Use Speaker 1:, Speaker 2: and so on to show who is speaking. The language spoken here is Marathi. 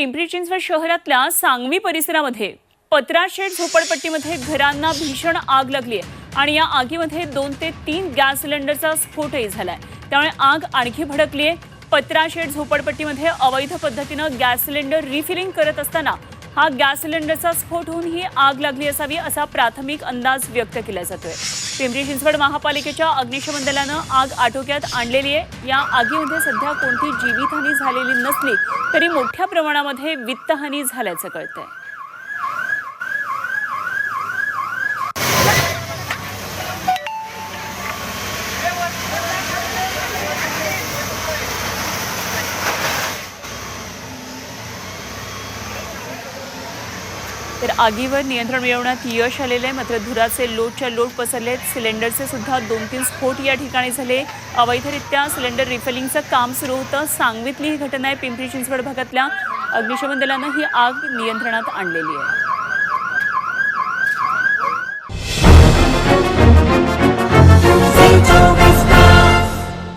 Speaker 1: पिंपरी चिंचवड शहरातल्या सांगवी परिसरामध्ये पत्राशेड झोपडपट्टीमध्ये घरांना भीषण आग लागली आहे आणि या आगीमध्ये दोन ते तीन गॅस सिलेंडरचा स्फोटही झालाय. त्यामुळे आग आणखी भडकली आहे. पत्राशेड झोपडपट्टीमध्ये अवैध पद्धतीनं गॅस सिलेंडर रिफिलिंग करत असताना हा गॅस सिलेंडरचा स्फोट होऊन ही आग लागली असावी असा प्राथमिक अंदाज व्यक्त केला जातोय. पिंपरी चिंचवड महापालिकेच्या अग्निशमन दलानं आग आटोक्यात आणलेली आहे. या आगीमध्ये सध्या कोणती जीवितहानी झालेली नसली तरी मोठ्या प्रमाणामध्ये वित्तहानी झाल्याचं कळतंय. तर आगीवर नियंत्रण मिळवण्यात यश आलेलं आहे. मात्र धुराचे लोटच्या लोट पसरलेत. सिलेंडरचे सुद्धा दोन तीन स्फोट या ठिकाणी झाले. अवैधरित्या सिलेंडर रिफिलिंगचं काम सुरू होतं. सांगवीतली ही घटना आहे पिंपरी चिंचवड भागातल्या अग्निशमन दलानं. ही आग नियंत्रणात आणलेली आहे.